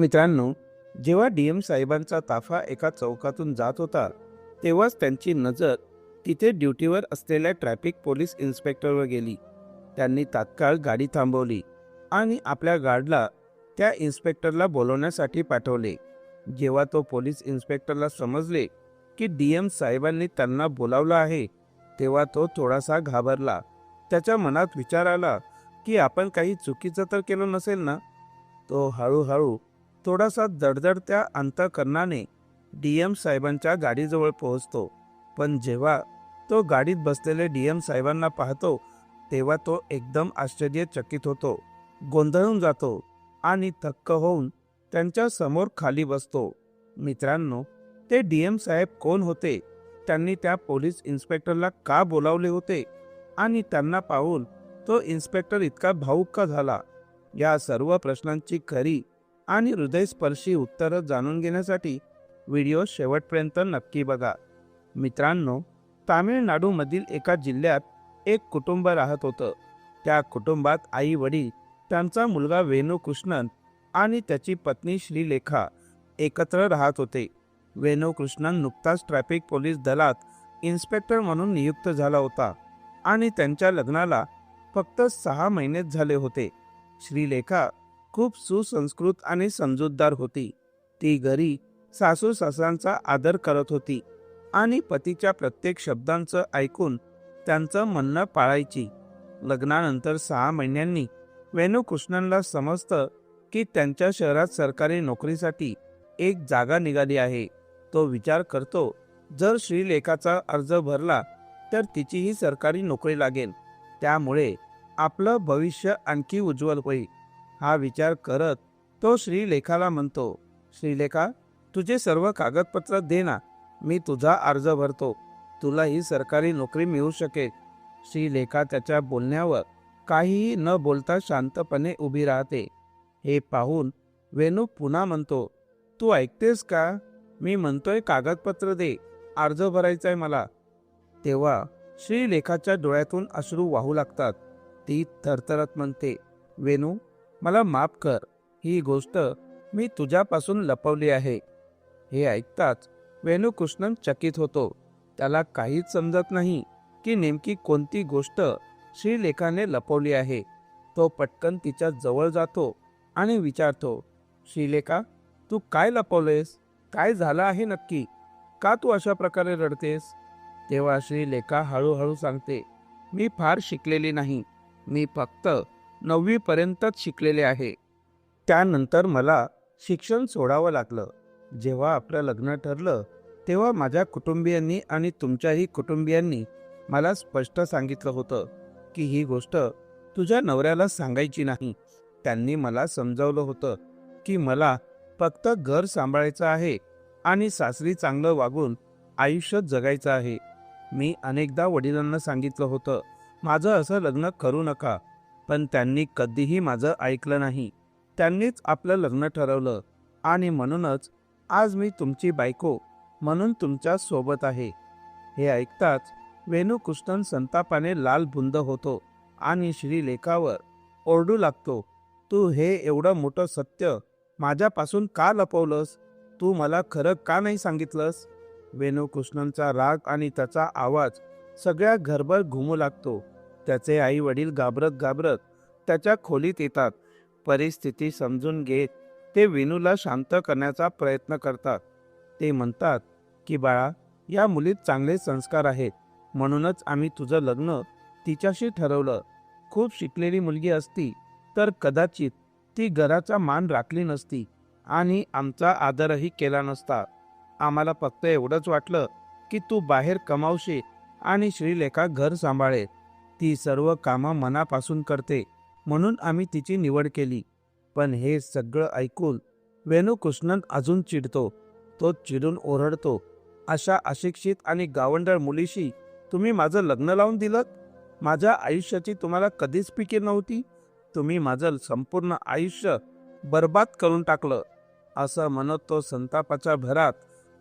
मित्रांनो जेव्हा D M साहेबांचा ताफा एका चौकातून जात होता तेव्हाच त्यांची नजर तिथे ड्युटीवर असलेल्या ट्रॅफिक पोलीस इन्स्पेक्टरवर गेली. त्यांनी तात्काळ गाडी थांबवली आणि आपल्या गार्डला त्या इन्स्पेक्टरला बोलवण्यासाठी पाठवले. जेव्हा तो पोलीस इन्स्पेक्टरला समजले की डी एम साहेबांनी त्यांना बोलावलं आहे तेव्हा तो थोडासा घाबरला. त्याच्या मनात विचार आला की आपण काही चुकीचं तर केलं नसेल ना? तो हळूहळू थोडासा दडदडत्या अंतकरणाने डी एम साहेबांच्या गाडीजवळ पोहोचतो. पण जेव्हा तो गाडीत बसलेले डी एम साहेबांना पाहतो तेव्हा तो एकदम आश्चर्यचकित होतो. गोंधळून जातो आणि थक्क होऊन त्यांच्यासमोर खाली बसतो. मित्रांनो ते डी एम साहेब कोण होते? त्यांनी त्या पोलीस इन्स्पेक्टरला का बोलावले होते? आणि त्यांना पाहून तो इन्स्पेक्टर इतका भाऊक का झाला. या सर्व प्रश्नांची खरी आणि हृदयस्पर्शी उत्तरं जाणून घेण्यासाठी व्हिडिओ शेवटपर्यंत नक्की बघा. मित्रांनो तामिळनाडूमधील एका जिल्ह्यात एक कुटुंब राहत होतं. त्या कुटुंबात आई वडील त्यांचा मुलगा वेणू कृष्णन आणि त्याची पत्नी श्रीलेखा एकत्र राहत होते. वेणू कृष्णन नुकताच ट्रॅफिक पोलीस दलात इन्स्पेक्टर म्हणून नियुक्त झाला होता आणि त्यांच्या लग्नाला फक्त सहा महिनेच झाले होते. श्रीलेखा खूप सुसंस्कृत आणि समजूतदार होती. ती घरी सासू सासऱ्यांचा आदर करत होती आणि पतीच्या प्रत्येक शब्दांचं ऐकून त्यांचं म्हणणं पाळायची. लग्नानंतर सहा महिन्यांनी वेणुकृष्णनला समजतं की त्यांच्या शहरात सरकारी नोकरीसाठी एक जागा निघाली आहे. तो विचार करतो जर श्रीलेखाचा अर्ज भरला तर तिचीही सरकारी नोकरी लागेल. त्यामुळे आपलं भविष्य आणखी उज्ज्वल होईल. हा विचार करत तो श्रीलेखाला म्हणतो श्रीलेखा तुझे सर्व कागदपत्र दे ना. मी तुझा अर्ज भरतो. तुला ही सरकारी नोकरी मिळू शकेल. श्रीलेखा त्याच्या बोलण्यावर काहीही न बोलता शांतपणे उभी राहते. हे पाहून वेणू पुन्हा म्हणतो तू ऐकतेस का? मी म्हणतोय कागदपत्र दे. अर्ज भरायचा आहे मला. तेव्हा श्रीलेखाच्या डोळ्यातून अश्रू वाहू लागतात. ती थरथरत म्हणते वेणू मला माफ कर. ही गोष्ट मी तुझ्यापासून लपवली आहे. हे ऐकताच वेणुकृष्णन चकित होतो. त्याला काहीच समजत नाही की नेमकी कोणती गोष्ट श्रीलेखाने लपवली आहे. तो पटकन तिच्या जवळ जातो आणि विचारतो श्रीलेखा तू काय लपवलेस? काय झालं आहे नक्की? का तू अशा प्रकारे रडतेस? तेव्हा श्रीलेखा हळूहळू सांगते मी फार शिकलेली नाही. मी फक्त नववीपर्यंतच शिकलेले आहे. त्यानंतर मला शिक्षण सोडावं लागलं. जेव्हा आपलं लग्न ठरलं तेव्हा माझ्या कुटुंबियांनी आणि तुमच्याही कुटुंबियांनी मला स्पष्ट सांगितलं होतं की ही गोष्ट तुझ्या नवऱ्याला सांगायची नाही. त्यांनी मला समजावलं होतं की मला फक्त घर सांभाळायचं आहे आणि सासरी चांगलं वागून आयुष्य जगायचं आहे. मी अनेकदा वडिलांना सांगितलं होतं माझं असं लग्न करू नका. पण त्यांनी कधीही माझं ऐकलं नाही. त्यांनीच आपलं लग्न ठरवलं आणि म्हणूनच आज मी तुमची बायको म्हणून तुमच्यासोबत आहे. हे ऐकताच वेणुकृष्णन संतापाने लाल बुंद होतो आणि श्रीलेखावर ओरडू लागतो तू हे एवढं मोठं सत्य माझ्यापासून का लपवलंस? तू मला खरं का नाही सांगितलंस? वेणुकृष्णनचा राग आणि त्याचा आवाज सगळ्या घरभर घुमू लागतो. त्याचे आई वडील घाबरत घाबरत त्याच्या खोलीत येतात. परिस्थिती समजून घेत ते विनूला शांत करण्याचा प्रयत्न करतात. ते म्हणतात की बाळा या मुलीत चांगले संस्कार आहेत. म्हणूनच आम्ही तुझं लग्न तिच्याशी ठरवलं. खूप शिकलेली मुलगी असती तर कदाचित ती घराचा मान राखली नसती आणि आमचा आदरही केला नसता. आम्हाला फक्त एवढंच वाटलं की तू बाहेर कमावशील आणि श्रीलेखा घर सांभाळेल. ती सर्व कामं मनापासून करते म्हणून आम्ही तिची निवड केली. पण हे सगळं ऐकून वेणुकृष्णन अजून चिडतो. तो चिडून ओरडतो अशा अशिक्षित आणि गावंडळ मुलीशी तुम्ही माझं लग्न लावून दिलं माझ्या आयुष्याची तुम्हाला कधीच फिकीर नव्हती? तुम्ही माझं संपूर्ण आयुष्य बर्बाद करून टाकलं. असं म्हणत तो संतापाच्या भरात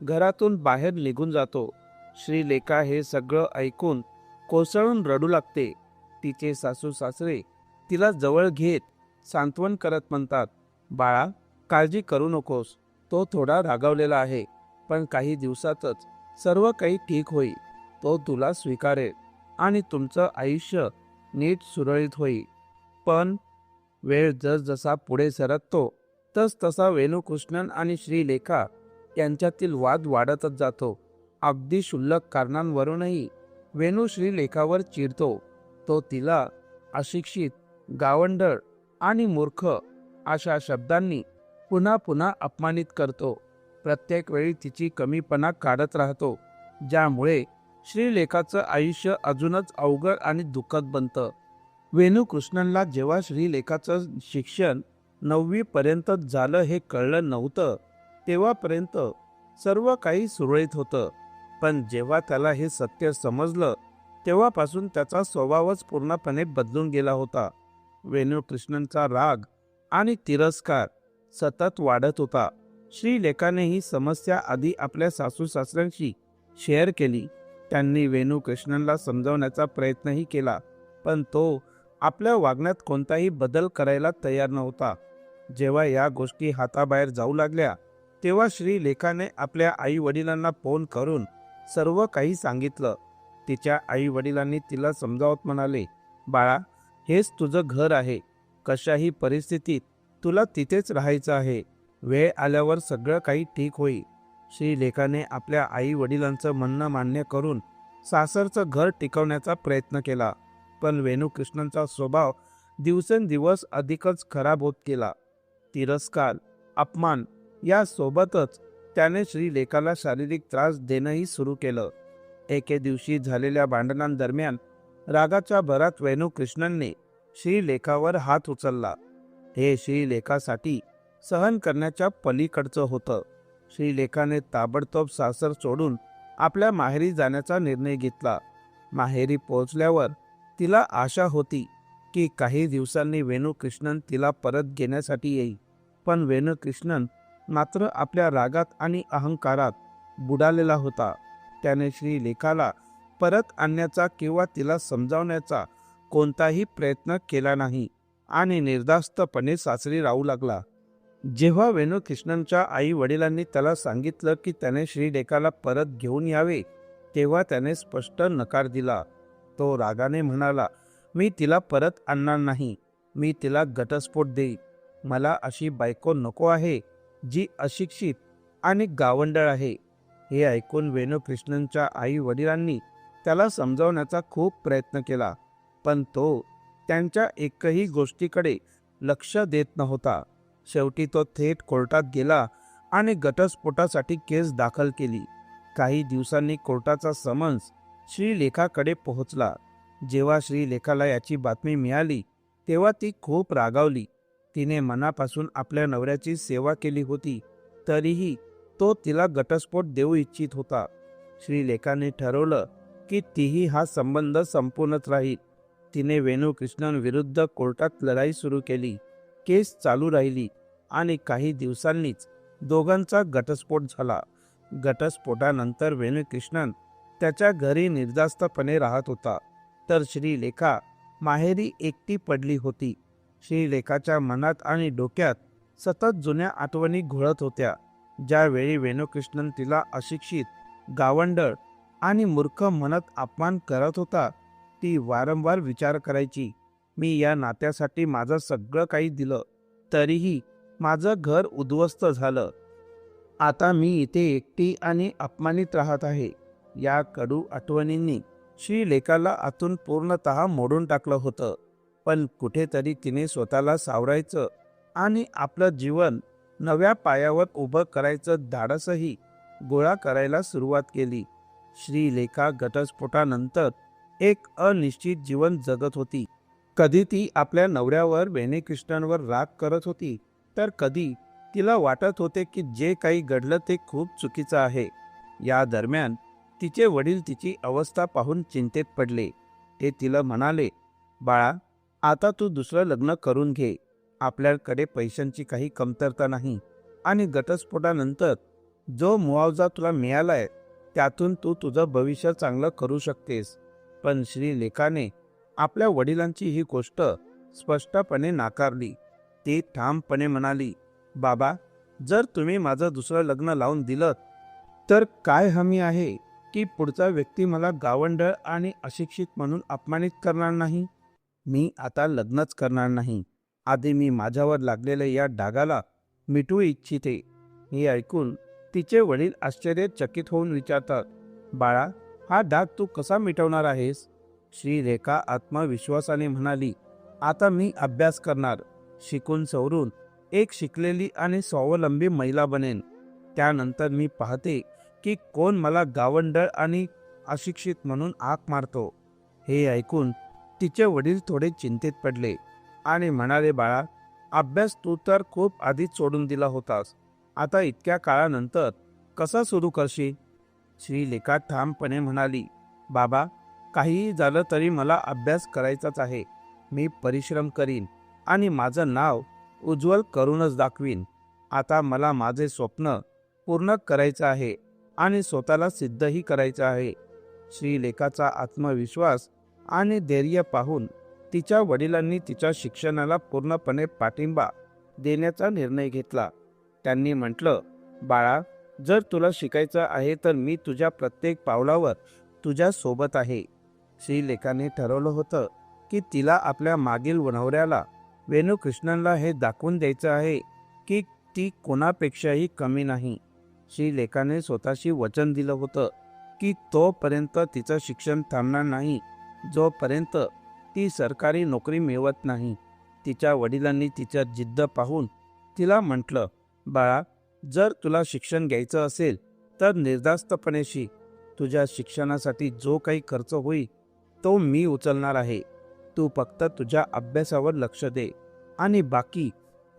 घरातून बाहेर निघून जातो. श्रीलेखा हे सगळं ऐकून कोसळून रडू लागते. तिचे सासू सासरे तिला जवळ घेत सांत्वन करत म्हणतात बाळा काळजी करू नकोस. तो थोडा रागावलेला आहे पण काही दिवसातच सर्व काही ठीक होईल. तो तुला स्वीकारेल आणि तुमचं आयुष्य नीट सुरळीत होईल. पण वेळ जसजसा पुढे सरकतो तस तसा वेणुकृष्णन आणि श्रीलेखा यांच्यातील वाद वाढतच जातो. अगदी क्षुल्लक कारणांवरूनही वेणू श्रीलेखावर चिरतो. तो तिला अशिक्षित गावंढळ आणि मूर्ख अशा शब्दांनी पुन्हा पुन्हा अपमानित करतो. प्रत्येक वेळी तिची कमीपणा काढत राहतो ज्यामुळे श्रीलेखाचं आयुष्य अजूनच अवघड आणि दुःखद बनतं. वेणुकृष्णनला जेव्हा श्रीलेखाचं शिक्षण नववीपर्यंत झालं हे कळलं नव्हतं तेव्हापर्यंत सर्व काही सुरळीत होतं. पण जेव्हा त्याला हे सत्य समजलं तेव्हापासून त्याचा स्वभावच पूर्णपणे बदलून गेला होता. वेणुकृष्णनचा राग आणि तिरस्कार सतत वाढत होता. श्रीलेखाने ही समस्या आधी आपल्या सासू सासऱ्यांशी शेअर केली. त्यांनी वेणुकृष्णनला समजावण्याचा प्रयत्नही केला पण तो आपल्या वागण्यात कोणताही बदल करायला तयार नव्हता. जेव्हा या गोष्टी हाताबाहेर जाऊ लागल्या तेव्हा श्रीलेखाने आपल्या आई वडिलांना फोन करून सर्व काही सांगितलं. तिच्या आई वडिलांनी तिला समजावत म्हणाले बाळा हेच तुझं घर आहे. कशाही परिस्थितीत तुला तिथेच राहायचं आहे. वेळ आल्यावर सगळं काही ठीक होईल. श्रीलेखाने आपल्या आई वडिलांचं म्हणणं मान्य करून सासरचं घर टिकवण्याचा प्रयत्न केला. पण वेणुकृष्णनचा स्वभाव दिवसेंदिवस अधिकच खराब होत गेला. तिरस्कार अपमान यासोबतच त्याने श्रीलेखाला शारीरिक त्रास देणंही सुरू केलं. एके दिवशी झालेल्या भांडणांदरम्यान रागाच्या भरात वेणूकृष्णनने श्रीलेखावर हात उचलला. हे श्रीलेखासाठी सहन करण्याच्या पलीकडचं होतं. श्रीलेखाने ताबडतोब सासर सोडून आपल्या माहेरी जाण्याचा निर्णय घेतला. माहेरी पोहोचल्यावर तिला आशा होती की काही दिवसांनी वेणूकृष्णन तिला परत घेण्यासाठी येईल. पण वेणूकृष्णन मात्र आपल्या रागात आणि अहंकारात बुडालेला होता. त्याने श्रीलेखाला परत आणण्याचा किंवा तिला समजावण्याचा कोणताही प्रयत्न केला नाही आणि निर्धास्तपणे सासरी राहू लागला. जेव्हा वेणुकृष्णनच्या आई वडिलांनी त्याला सांगितलं की त्याने श्रीलेखाला परत घेऊन यावे तेव्हा त्याने स्पष्ट नकार दिला. तो रागाने म्हणाला मी तिला परत आणणार नाही. मी तिला घटस्फोट देईन. मला अशी बायको नको आहे. जी अशिक्षित आणि गावंडळ आहे हे ऐकून वेणुकृष्णनच्या आई वडिलांनी त्याला समजावण्याचा खूप प्रयत्न केला पण तो त्यांच्या एकही गोष्टीकडे लक्ष देत नव्हता. शेवटी तो थेट कोर्टात गेला आणि घटस्फोटासाठी केस दाखल केली. काही दिवसांनी कोर्टाचा समन्स श्रीलेखाकडे पोहोचला. जेव्हा श्रीलेखाला याची बातमी मिळाली तेव्हा ती खूप रागावली. तिने मनापासून आपल्या नवऱ्याची सेवा केली होती तरीही तो तिला घटस्फोट देऊ इच्छित होता. श्रीलेखाने ठरवलं की तीही हा संबंध संपूर्णच राहील. तिने वेणुकृष्णन विरुद्ध कोर्टात लढाई सुरू केली केस चालू राहिली आणि काही दिवसांनीच दोघांचा घटस्फोट झाला. घटस्फोटानंतर वेणुकृष्णन त्याच्या घरी निर्धास्तपणे राहत होता तर श्रीलेखा माहेरी एकटी पडली होती. श्रीलेखाच्या मनात आणि डोक्यात सतत जुन्या आठवणी घोळत होत्या. ज्यावेळी वेणुकृष्णन तिला अशिक्षित गावंडळ आणि मूर्ख म्हणत अपमान करत होता ती वारंवार विचार करायची मी या नात्यासाठी माझं सगळं काही दिलं तरीही माझं घर उद्ध्वस्त झालं. आता मी इथे एकटी आणि अपमानित राहत आहे. या कडू आठवणींनी श्रीलेखाला आतून पूर्णतः मोडून टाकलं होतं. पण कुठेतरी तिने स्वतःला सावरायचं आणि आपलं जीवन नव्या पायावर उभं करायचं धाडसही गोळा करायला सुरुवात केली. श्रीलेखा घटस्फोटानंतर एक अनिश्चित जीवन जगत होती. कधी ती आपल्या नवऱ्यावर वेणीकृष्णांवर राग करत होती तर कधी तिला वाटत होते की जे काही घडलं ते खूप चुकीचं आहे. या दरम्यान तिचे वडील तिची अवस्था पाहून चिंतेत पडले. ते तिला म्हणाले बाळा आता तू दुसरं लग्न करून घे. आपल्याकडे पैशांची काही कमतरता नाही. आणि घटस्फोटानंतर जो मुआवजा तुला मिळालाय त्यातून तू तुझं भविष्य चांगलं करू शकतेस. पण श्रीलेखाने आपल्या वडिलांची ही गोष्ट स्पष्टपणे नाकारली. ती ठामपणे म्हणाली बाबा जर तुम्ही माझं दुसरं लग्न लावून दिलं तर काय हमी आहे की पुढचा व्यक्ती मला गावंढळ आणि अशिक्षित म्हणून अपमानित करणार नाही? मी आता लग्नच करणार नाही. आधी मी माझ्यावर लागलेल्या या डागाला मिटवू इच्छिते. हे ऐकून तिचे वडील आश्चर्यचकित होऊन विचारतात बाळा हा डाग तू कसा मिटवणार आहेस? श्रीरेखा आत्मविश्वासाने म्हणाली आता मी अभ्यास करणार. शिकून सवरून एक शिकलेली आणि स्वावलंबी महिला बनेन. त्यानंतर मी पाहते की कोण मला गावंडळ आणि अशिक्षित म्हणून आक मारतो. हे ऐकून तिचे वडील थोडे चिंतेत पडले आणि म्हणाले बाळा अभ्यास तू तर खूप आधीच सोडून दिला होतास. आता इतक्या काळानंतर कसा सुरू करशील? श्रीलेखा ठामपणे म्हणाली बाबा काहीही झालं तरी मला अभ्यास करायचाच आहे. मी परिश्रम करीन आणि माझं नाव उज्ज्वल करूनच दाखवीन. आता मला माझे स्वप्न पूर्ण करायचं आहे आणि स्वतःला सिद्धही करायचं आहे. श्रीलेखाचा आत्मविश्वास आणि धैर्य पाहून तिच्या वडिलांनी तिच्या शिक्षणाला पूर्णपणे पाठिंबा देण्याचा निर्णय घेतला. त्यांनी म्हटलं बाळा जर तुला शिकायचं आहे तर मी तुझ्या प्रत्येक पावलावर तुझ्या सोबत आहे. श्रीलेखाने ठरवलं होतं की तिला आपल्या मागील नवऱ्याला वेणुकृष्णनला हे दाखवून द्यायचं आहे की ती कोणापेक्षाही कमी नाही. श्रीलेखाने स्वतःशी वचन दिलं होतं की तोपर्यंत तिचं शिक्षण थांबणार नाही. जोपर्यंत ती सरकारी नोकरी मिळवत नाही तिच्या वडिलांनी तिच्या जिद्द पाहून तिला म्हटलं बाळा जर तुला शिक्षण घ्यायचं असेल तर निर्धास्तपणे शिक तुझ्या शिक्षणासाठी जो काही खर्च होईल तो मी उचलणार आहे. तू फक्त तुझ्या अभ्यासावर लक्ष दे आणि बाकी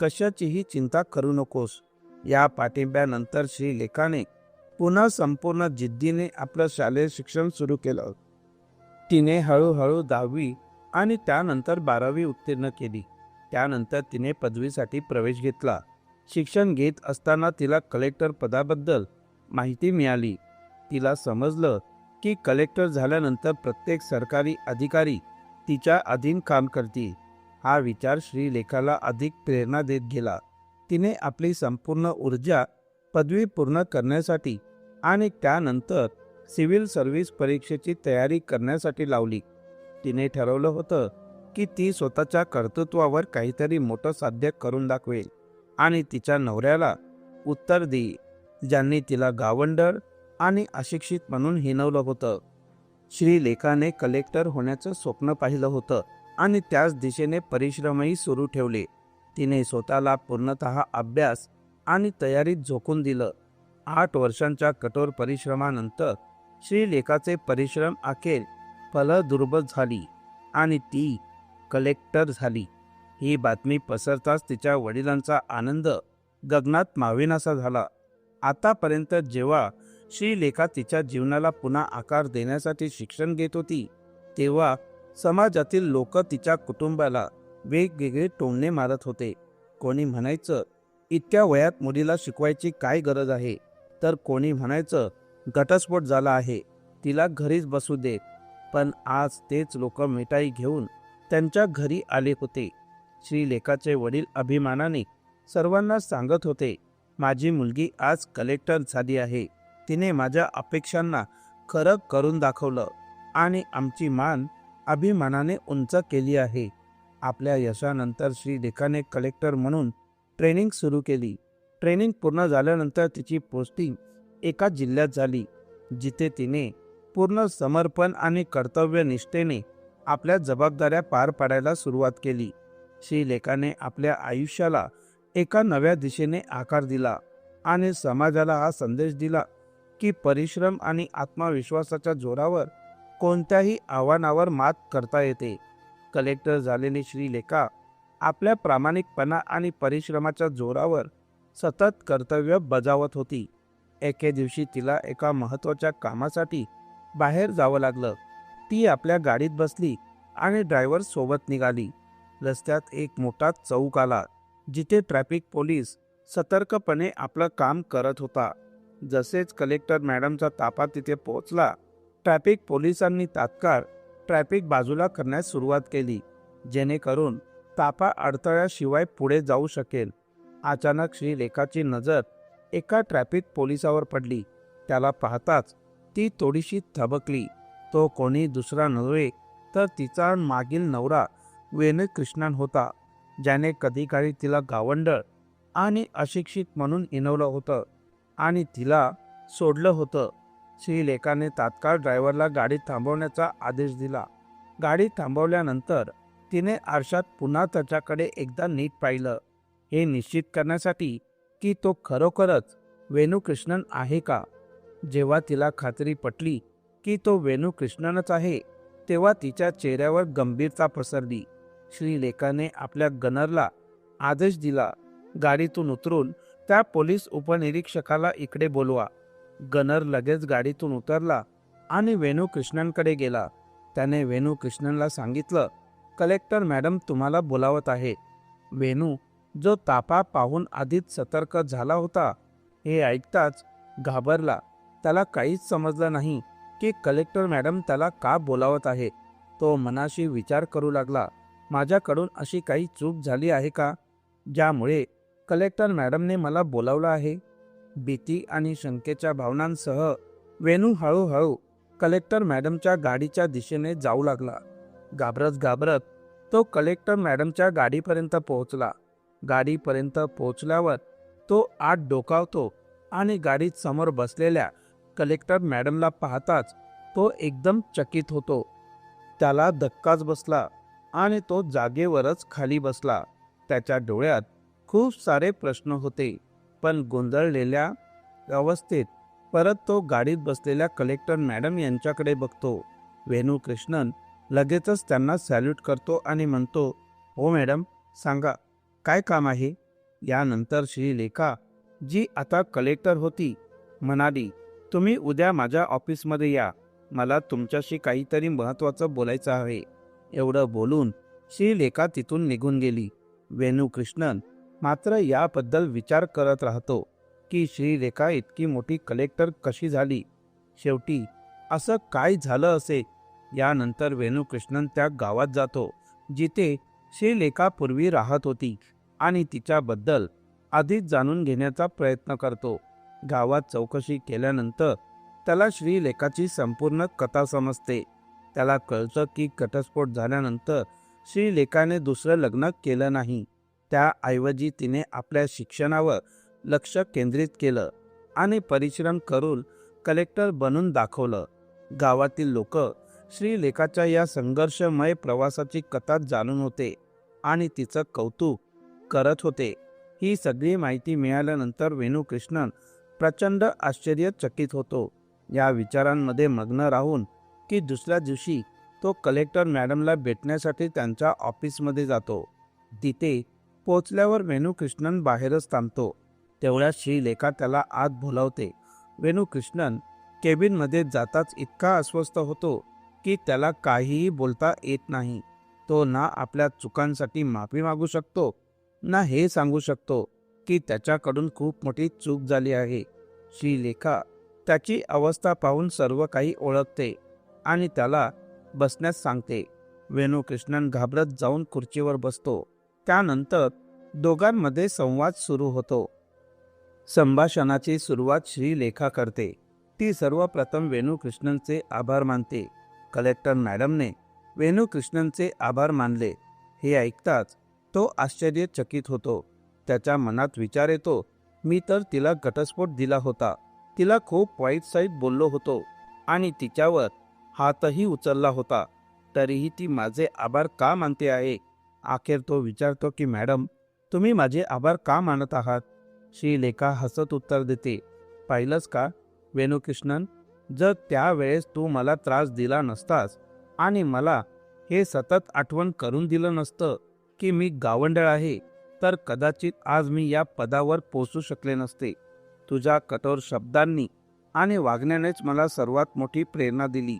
कशाचीही चिंता करू नकोस. या पाठिंब्यानंतर श्रीलेखाने पुन्हा संपूर्ण जिद्दीने आपलं शालेय शिक्षण सुरू केलं. तिने हळूहळू दहावी आणि त्यानंतर बारावी उत्तीर्ण केली. त्यानंतर तिने पदवीसाठी प्रवेश घेतला. शिक्षण घेत असताना तिला कलेक्टर पदाबद्दल माहिती मिळाली. तिला समजलं की कलेक्टर झाल्यानंतर प्रत्येक सरकारी अधिकारी तिच्या अधीन काम करतील. हा विचार श्रीलेखाला अधिक प्रेरणा देत गेला. तिने आपली संपूर्ण ऊर्जा पदवी पूर्ण करण्यासाठी आणि त्यानंतर सिव्हिल सर्व्हिस परीक्षेची तयारी करण्यासाठी लावली. तिने ठरवलं होतं की ती स्वतःच्या कर्तृत्वावर काहीतरी मोठं साध्य करून दाखवेल आणि तिच्या नवऱ्याला उत्तर देईल ज्यांनी तिला गावंडर आणि अशिक्षित म्हणून हिनवलं होतं. श्रीलेखाने कलेक्टर होण्याचं स्वप्न पाहिलं होतं आणि त्याच दिशेने परिश्रमही सुरू ठेवले. तिने स्वतःला पूर्णत अभ्यास आणि तयारीत झोकून दिलं. आठ वर्षांच्या कठोर परिश्रमानंतर श्रीलेखाचे परिश्रम अखेर फलदुर्बल झाली आणि ती कलेक्टर झाली. ही बातमी पसरताच तिच्या वडिलांचा आनंद गगनात माविनासा झाला. आतापर्यंत जेव्हा श्रीलेखा तिच्या जीवनाला पुन्हा आकार देण्यासाठी शिक्षण घेत होती तेव्हा समाजातील लोक तिच्या कुटुंबाला वेगवेगळे टोमणे मारत होते. कोणी म्हणायचं इतक्या वयात मुलीला शिकवायची काय गरज आहे? तर कोणी म्हणायचं घटस्फोट झाला आहे तिला घरीच बसू देत. पण आज तेच लोक मिठाई घेऊन त्यांच्या घरी आले होते. श्रीलेखाचे वडील अभिमानाने सर्वांना सांगत होते माझी मुलगी आज कलेक्टर झाली आहे. तिने माझ्या अपेक्षांना खरं करून दाखवलं आणि आमची मान अभिमानाने उंच केली आहे. आपल्या यशानंतर श्रीलेखाने कलेक्टर म्हणून ट्रेनिंग सुरू केली. ट्रेनिंग पूर्ण झाल्यानंतर तिची पोस्टिंग एका जिल्ह्यात झाली जिथे तिने पूर्ण समर्पण आणि कर्तव्यनिष्ठेने आपल्या जबाबदाऱ्या पार पाडायला सुरुवात केली. श्रीलेखाने आपल्या आयुष्याला एका नव्या दिशेने आकार दिला आणि समाजाला हा संदेश दिला की परिश्रम आणि आत्मविश्वासाच्या जोरावर कोणत्याही आव्हानावर मात करता येते. कलेक्टर झालेली श्रीलेखा आपल्या प्रामाणिकपणा आणि परिश्रमाच्या जोरावर सतत कर्तव्य बजावत होती. एके दिवशी तिला एका महत्त्वाच्या कामासाठी बाहेर जावं लागलं. ती आपल्या गाडीत बसली आणि ड्रायव्हर सोबत निघाली. रस्त्यात एक मोठा चौक आला जिथे ट्रॅफिक पोलीस सतर्कपणे आपलं काम करत होता. जसेच कलेक्टर मॅडमचा तापा तिथे पोहोचला ट्रॅफिक पोलिसांनी तात्काळ ट्रॅफिक बाजूला करण्यास सुरुवात केली जेणेकरून तापा अडथळ्याशिवाय पुढे जाऊ शकेल. अचानक श्रीलेखाची नजर एका ट्रॅफिक पोलिसावर पडली. त्याला पाहताच ती थोडीशी थबकली. तो कोणी दुसरा नव्हे तर तिचा मागील नवरा वेणकृष्णन होता ज्याने कधी काळी तिला गावंडळ आणि अशिक्षित म्हणून इनवलं होतं आणि तिला सोडलं होतं. श्रीलेखाने तात्काळ ड्रायव्हरला गाडी थांबवण्याचा आदेश दिला. गाडी थांबवल्यानंतर तिने आरशात पुन्हा त्याच्याकडे एकदा नीट पाहिलं. हे निश्चित करण्यासाठी की तो खरोखरच वेणुकृष्णन आहे का? जेव्हा तिला खात्री पटली की तो वेणुकृष्णनच आहे तेव्हा तिच्या चेहऱ्यावर गंभीरता पसरली. श्रीलेखाने आपल्या गनरला आदेश दिला गाडीतून उतरून त्या पोलीस उपनिरीक्षकाला इकडे बोलवा. गनर लगेच गाडीतून उतरला आणि वेणू कृष्णनकडे गेला. त्याने वेणू कृष्णनला सांगितलं कलेक्टर मॅडम तुम्हाला बोलावत आहे. वेणू जो तापा पाहून आधीच सतर्क झाला होता हे ऐकताच घाबरला. त्याला काहीच समजलं नाही की कलेक्टर मॅडम त्याला का बोलावत आहे. तो मनाशी विचार करू लागला. माझ्याकडून अशी काही चूक झाली आहे का? ज्यामुळे कलेक्टर मॅडमने मला बोलावलं आहे. भीती आणि शंकेच्या भावनांसह वेणू हळूहळू कलेक्टर मॅडमच्या गाडीच्या दिशेने जाऊ लागला. घाबरत घाबरत तो कलेक्टर मॅडमच्या गाडीपर्यंत पोहोचला. गाडीपर्यंत पोहोचल्यावर तो आत डोकावतो आणि गाडीत समोर बसलेल्या कलेक्टर मॅडमला पाहताच तो एकदम चकित होतो. त्याला धक्काच बसला आणि तो जागेवरच खाली बसला. त्याच्या डोळ्यात खूप सारे प्रश्न होते पण गोंधळलेल्या अवस्थेत परत तो गाडीत बसलेल्या कलेक्टर मॅडम यांच्याकडे बघतो. वेणू कृष्णन लगेचच त्यांना सॅल्यूट करतो आणि म्हणतो हो मॅडम सांगा. काय काम आहे? यानंतर श्रीलेखा जी आता कलेक्टर होती म्हणाली तुम्ही उद्या माझ्या ऑफिसमध्ये या. मला तुमच्याशी काहीतरी महत्त्वाचं बोलायचं आहे. एवढं बोलून श्रीलेखा तिथून निघून गेली. वेणू कृष्णन मात्र याबद्दल विचार करत राहतो की श्रीलेखा इतकी मोठी कलेक्टर कशी झाली? शेवटी असं काय झालं असे? यानंतर वेणुकृष्णन त्या गावात जातो जिथे श्रीलेखा पूर्वी राहत होती आणि तिच्याबद्दल आधीच जाणून घेण्याचा प्रयत्न करतो. गावात चौकशी केल्यानंतर त्याला श्रीलेखाची संपूर्ण कथा समजते. त्याला कळतं की घटस्फोट झाल्यानंतर श्रीलेखाने दुसरं लग्न केलं नाही. त्याऐवजी तिने आपल्या शिक्षणावर लक्ष केंद्रित केलं आणि परिश्रम करून कलेक्टर बनून दाखवलं. गावातील लोक श्रीलेखाच्या या संघर्षमय प्रवासाची कथा जाणून होते आणि तिचं कौतुक करत होते. ही सगळी माहिती मिळाल्यानंतर वेणुकृष्णन प्रचंड आश्चर्यचकित होतो. या विचारांमध्ये मग्न राहून की दुसऱ्या दिवशी तो कलेक्टर मॅडमला भेटण्यासाठी त्यांच्या ऑफिसमध्ये जातो. तिथे पोचल्यावर वेणुकृष्णन बाहेरच थांबतो. तेवढ्या श्रीलेखा त्याला आत बोलावते. वेणुकृष्णन केबिनमध्ये जाताच इतका अस्वस्थ होतो की त्याला काहीही बोलता येत नाही. तो ना आपल्या चुकांसाठी माफी मागू शकतो ना हे सांगू शकतो की त्याच्याकडून खूप मोठी चूक झाली आहे. श्रीलेखा त्याची अवस्था पाहून सर्व काही ओळखते आणि त्याला बसण्यास सांगते. वेणुकृष्णन घाबरत जाऊन खुर्चीवर बसतो. त्यानंतर दोघांमध्ये संवाद सुरू होतो. संभाषणाची सुरुवात श्रीलेखा करते. ती सर्वप्रथम वेणुकृष्णनचे आभार मानते. कलेक्टर मॅडमने वेणुकृष्णनचे आभार मानले. हे ऐकताच तो आश्चर्यचकित होतो. त्याच्या मनात विचार येतो मी तर तिला घटस्फोट दिला होता. तिला खूप वाईट साईट बोललो होतो आणि तिच्यावर हातही उचलला होता. तरीही ती माझे आभार का मानते आहे? अखेर तो विचारतो की मॅडम तुम्ही माझे आभार का मानत आहात श्रीलेखा हसत उत्तर देते. पाहिलंच का वेणुकृष्णन? जर त्यावेळेस तू मला त्रास दिला नसतास आणि मला हे सतत आठवण करून दिलं नसतं की मी गावंडळ आहे तर कदाचित आज मी या पदावर पोचू शकले नसते. तुझ्या कठोर शब्दांनी आणि वागण्यानेच मला सर्वात मोठी प्रेरणा दिली.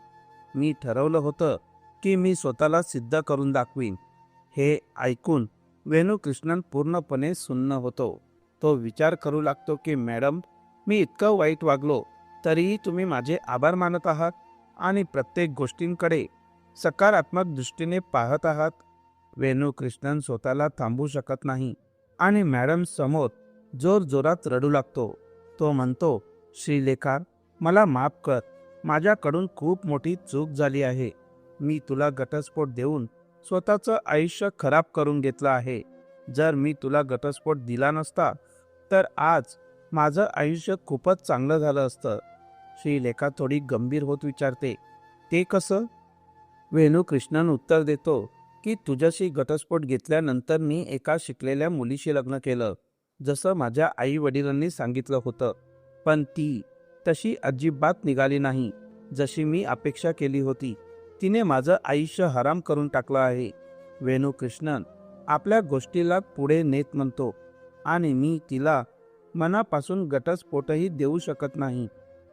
मी ठरवलं होतं की मी स्वतःला सिद्ध करून दाखवीन. हे ऐकून वेणुकृष्णन पूर्णपणे सुन्न होतो. तो विचार करू लागतो की मॅडम मी इतकं वाईट वागलो तरीही तुम्ही माझे आभार मानत आहात आणि प्रत्येक गोष्टींकडे सकारात्मक दृष्टीने पाहत आहात. वेणू कृष्णन स्वतःला थांबू शकत नाही आणि मॅडम समोर जोर जोरात रडू लागतो. तो म्हणतो श्रीलेखा मला माफ कर. माझ्याकडून खूप मोठी चूक झाली आहे. मी तुला घटस्फोट देऊन स्वतःचं आयुष्य खराब करून घेतलं आहे. जर मी तुला घटस्फोट दिला नसता तर आज माझं आयुष्य खूपच चांगलं झालं असतं. श्रीलेखा थोडी गंभीर होत विचारते ते कसं? वेणू कृष्णन उत्तर देतो की तुझ्याशी घटस्फोट घेतल्यानंतर मी एका शिकलेल्या मुलीशी लग्न केलं जसं माझ्या आई वडिलांनी सांगितलं होतं. पण ती तशी अजिबात निघाली नाही जशी मी अपेक्षा केली होती. तिने माझं आयुष्य हराम करून टाकलं आहे. वेणू कृष्णन आपल्या गोष्टीला पुढे नेत म्हणतो आणि मी तिला मनापासून घटस्फोटही देऊ शकत नाही.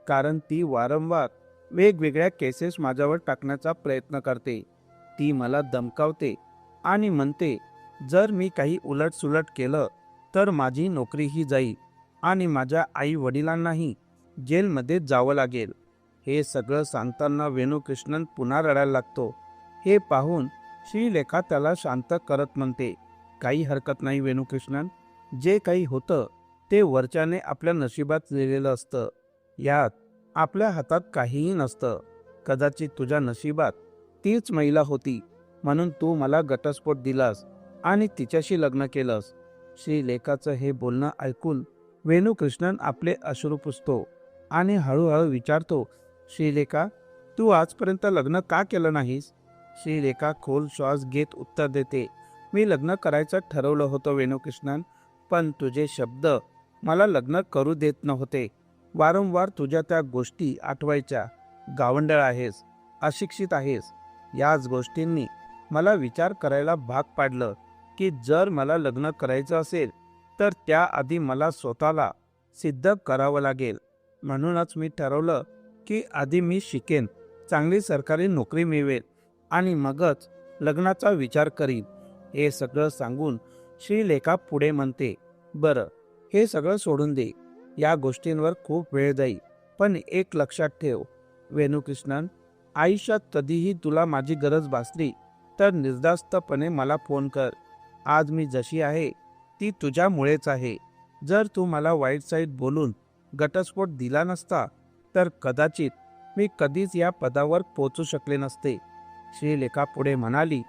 कारण ती वारंवार वेगवेगळ्या केसेस माझ्यावर टाकण्याचा प्रयत्न करते. ती मला दमकावते आणि म्हणते जर मी काही उलटसुलट केलं तर माझी नोकरीही जाईल आणि माझ्या आई वडिलांनाही जेलमध्ये जावं लागेल. हे सगळं सांगताना वेणुकृष्णन पुन्हा रडायला लागतो. हे पाहून श्रीलेखा त्याला शांत करत म्हणते काही हरकत नाही वेणुकृष्णन. जे काही होतं ते वरच्याने आपल्या नशिबात लिहिलेलं असतं. यात आपल्या हातात काहीही नसतं. कदाचित तुझ्या नशिबात तीच महिला होती म्हणून तू मला घटस्फोट दिलास आणि तिच्याशी लग्न केलंस. श्रीलेखाचं हे बोलणं ऐकून वेणुकृष्णन आपले अश्रू पुसतो आणि हळूहळू विचारतो श्रीलेखा तू आजपर्यंत लग्न का केलं नाहीस? श्रीलेखा खोल श्वास घेत उत्तर देते मी लग्न करायचं ठरवलं होतं वेणुकृष्णन पण तुझे शब्द मला लग्न करू देत नव्हते. वारंवार तुझ्या त्या गोष्टी आठवायच्या. गावंडळ आहेस अशिक्षित आहेस याच गोष्टींनी मला विचार करायला भाग पाडलं की जर मला लग्न करायचं असेल तर त्याआधी मला स्वतःला सिद्ध करावं लागेल. म्हणूनच मी ठरवलं की आधी मी शिकेन चांगली सरकारी नोकरी मिळवेल आणि मगच लग्नाचा विचार करीन. हे सगळं सांगून श्रीलेखा पुढे म्हणते बरं हे सगळं सोडून दे. या गोष्टींवर खूप वेळ जाईल पण एक लक्षात ठेव वेणुकृष्णन आयुष्यात कधीही तुला माझी गरज भासली तर निर्धास्तपणे मला फोन कर. आज मी जशी आहे ती तुझ्यामुळेच आहे. जर तू मला वाईट साईड बोलून घटस्फोट दिला नसता तर कदाचित मी कधीच या पदावर पोचू शकले नसते. श्रीलेखा पुढे म्हणाली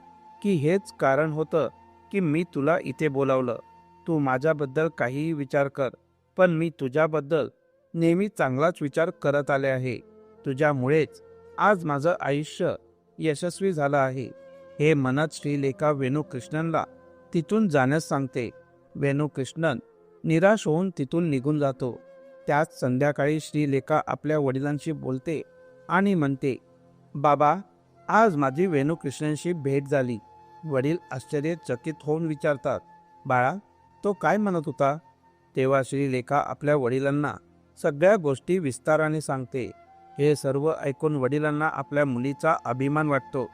की हेच कारण होतं की मी तुला इथे बोलावलं. तू माझ्याबद्दल काहीही विचार कर. पण मी तुझ्याबद्दल नेहमी चांगलाच विचार करत आले आहे. तुझ्यामुळेच आज माझं आयुष्य यशस्वी झालं आहे. हे मनात श्रीलेखा वेणुकृष्णनला तिथून जाण्यास सांगते. वेणुकृष्णन निराश होऊन तिथून निघून जातो. त्याच संध्याकाळी श्रीलेखा आपल्या वडिलांशी बोलते आणि म्हणते बाबा आज माझी वेणुकृष्णनशी भेट झाली. वडील आश्चर्यचकित होऊन विचारतात बाळा तो काय म्हणत होता? तेव्हा श्रीलेखा आपल्या वडिलांना सगळ्या गोष्टी विस्ताराने सांगते. हे सर्व ऐकून वडिलांना आपल्या मुलीचा अभिमान वाटतो.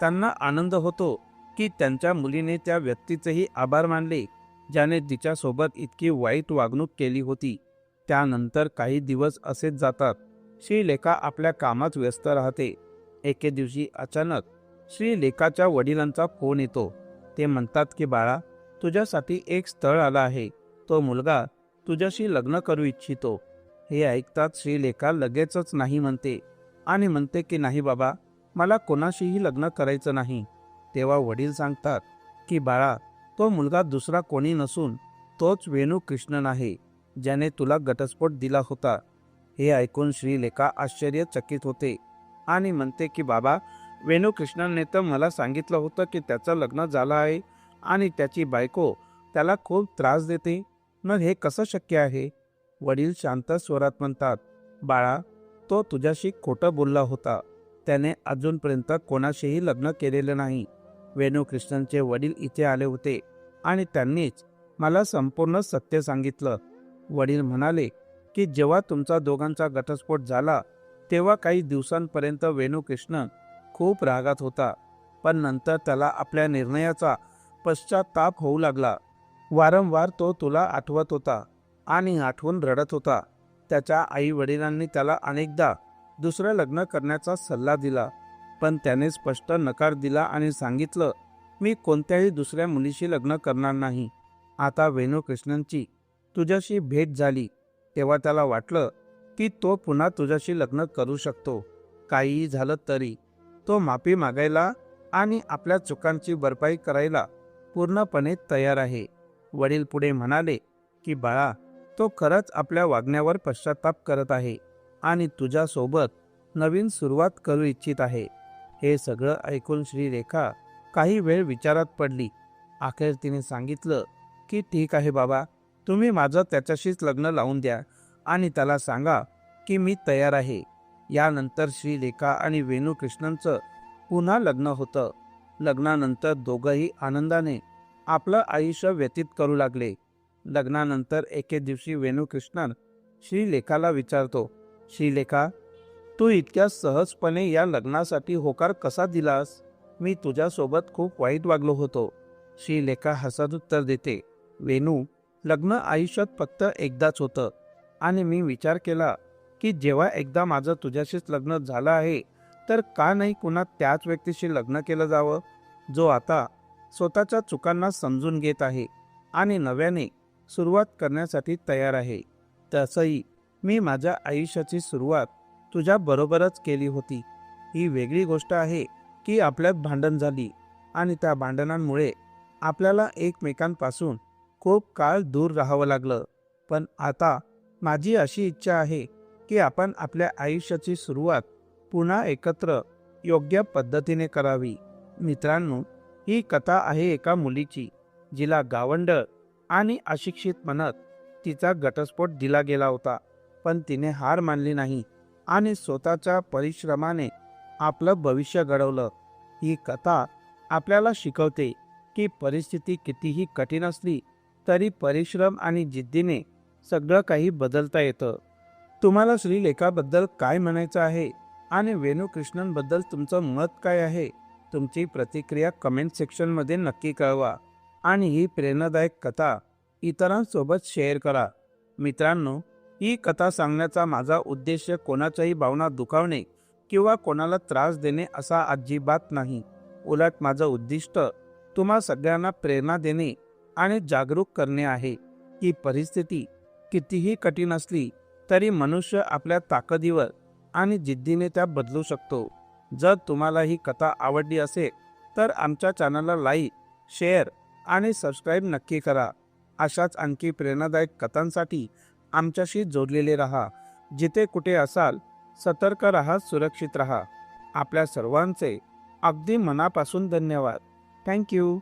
त्यांना आनंद होतो की त्यांच्या मुलीने त्या व्यक्तीचेही आभार मानले ज्याने तिच्यासोबत इतकी वाईट वागणूक केली होती. त्यानंतर काही दिवस असेच जातात. श्रीलेखा आपल्या कामात व्यस्त राहते. एके दिवशी अचानक श्रीलेखाच्या वडिलांचा फोन येतो. ते म्हणतात की बाळा तुझ्यासाठी एक स्थळ आला आहे. तो मुलगा तुझ्याशी लग्न करू इच्छितो. हे ऐकतात श्रीलेखा लगेचच नाही म्हणते. आणि म्हणते की नाही बाबा मला कोणाशीही लग्न करायचं नाही. तेव्हा वडील सांगतात की बाळा तो मुलगा दुसरा कोणी नसून तोच वेणू कृष्णन आहे ज्याने तुला घटस्फोट दिला होता. हे ऐकून श्रीलेखा आश्चर्यचकित होते आणि म्हणते की बाबा वेणू कृष्णनने तर मला सांगितलं होतं की त्याचं लग्न झालं आहे आणि त्याची बायको त्याला खूप त्रास देते. मग हे कसं शक्य आहे? वडील शांत स्वरात म्हणतात बाळा तो तुझ्याशी खोटं बोलला होता. त्याने अजूनपर्यंत कोणाशीही लग्न केलेलं नाही. वेणुकृष्णनचे वडील इथे आले होते आणि त्यांनीच मला संपूर्ण सत्य सांगितलं. वडील म्हणाले की जेव्हा तुमचा दोघांचा घटस्फोट झाला तेव्हा काही दिवसांपर्यंत वेणुकृष्णन खूप रागात होता. पण नंतर त्याला आपल्या निर्णयाचा पश्चाताप होऊ लागला. वारंवार तो तुला आठवत होता आणि आठवून रडत होता. त्याच्या आई वडिलांनी त्याला अनेकदा दुसरं लग्न करण्याचा सल्ला दिला पण त्याने स्पष्ट नकार दिला आणि सांगितलं मी कोणत्याही दुसऱ्या मुलीशी लग्न करणार नाही. आता वेणूकृष्णनची तुझ्याशी भेट झाली. तेव्हा त्याला वाटलं की तो पुन्हा तुझ्याशी लग्न करू शकतो. काहीही झालं तरी तो माफी मागायला आणि आपल्या चुकांची भरपाई करायला पूर्णपणे तयार आहे. वडील पुढे म्हणाले की बाळा तो खरंच आपल्या वागण्यावर पश्चाताप करत आहे आणि तुझ्यासोबत नवीन सुरुवात करू इच्छित आहे. हे सगळं ऐकून श्रीरेखा काही वेळ विचारात पडली. अखेर तिने सांगितलं की ठीक आहे बाबा तुम्ही माझं त्याच्याशीच लग्न लावून द्या आणि त्याला सांगा की मी तयार आहे. यानंतर श्रीलेखा आणि वेणू कृष्णनचं पुन्हा लग्न होतं. लग्नानंतर दोघंही आनंदाने आपलं आयुष्य व्यतीत करू लागले. लग्नानंतर एके दिवशी वेणूकृष्णन श्रीलेखाला विचारतो श्रीलेखा तू इतक्या सहजपणे या लग्नासाठी होकार कसा दिलास? मी तुझ्यासोबत खूप वाईट वागलो होतो. श्रीलेखा हसत उत्तर देते वेणू लग्न आयुष्यात फक्त एकदाच होतं. आणि मी विचार केला की जेव्हा एकदा माझं तुझ्याशीच लग्न झालं आहे तर का नाही कुणा त्याच व्यक्तीशी लग्न केलं जावं? जो आता स्वतःच्या चुकांना समजून घेत आहे आणि नव्याने सुरुवात करण्यासाठी तयार आहे. तसंही मी माझ्या आयुष्याची सुरुवात तुझ्याबरोबरच केली होती. ही वेगळी गोष्ट आहे की आपल्यात भांडण झाली आणि त्या भांडणांमुळे आपल्याला एकमेकांपासून खूप काळ दूर राहावं लागलं. पण आता माझी अशी इच्छा आहे की आपण आपल्या आयुष्याची सुरुवात पुन्हा एकत्र योग्य पद्धतीने करावी. मित्रांनो ही कथा आहे एका मुलीची जिला गावंड आणि अशिक्षित म्हणत तिचा घटस्फोट दिला गेला होता पण तिने हार मानली नाही आणि स्वतःच्या परिश्रमाने आपलं भविष्य घडवलं. ही कथा आपल्याला शिकवते की परिस्थिती कितीही कठीण असली तरी परिश्रम आणि जिद्दीने सगळं काही बदलता येतं. तुम्हाला श्रीलेखाबद्दल काय म्हणायचं आहे आणि वेणूकृष्णनबद्दल तुमचं मत काय आहे? तुमची प्रतिक्रिया कमेंट सेक्शनमध्ये नक्की कळवा. आणि ही प्रेरणादायक कथा इतरांसोबत शेअर करा. मित्रांनो ही कथा सांगण्याचा माझा उद्देश कोणाच्याही भावना दुखावणे किंवा कोणाला त्रास देणे असा अजिबात नाही. उलट माझं उद्दिष्ट तुम्हा सगळ्यांना प्रेरणा देणे आणि जागरूक करणे आहे की परिस्थिती कितीही कठीण असली तरी मनुष्य आपल्या ताकदीवर आणि जिद्दीने त्या बदलू शकतो. जर तुम्हाला ही कथा आवडली असेल तर आमच्या चॅनलला लाईक शेअर आणि सबस्क्राईब नक्की करा. अशाच आणखी प्रेरणादायक कथांसाठी आमच्याशी जोडलेले राहा. जिथे कुठे असाल सतर्क राहा सुरक्षित राहा. आपल्या सर्वांचे अगदी मनापासून धन्यवाद. थँक्यू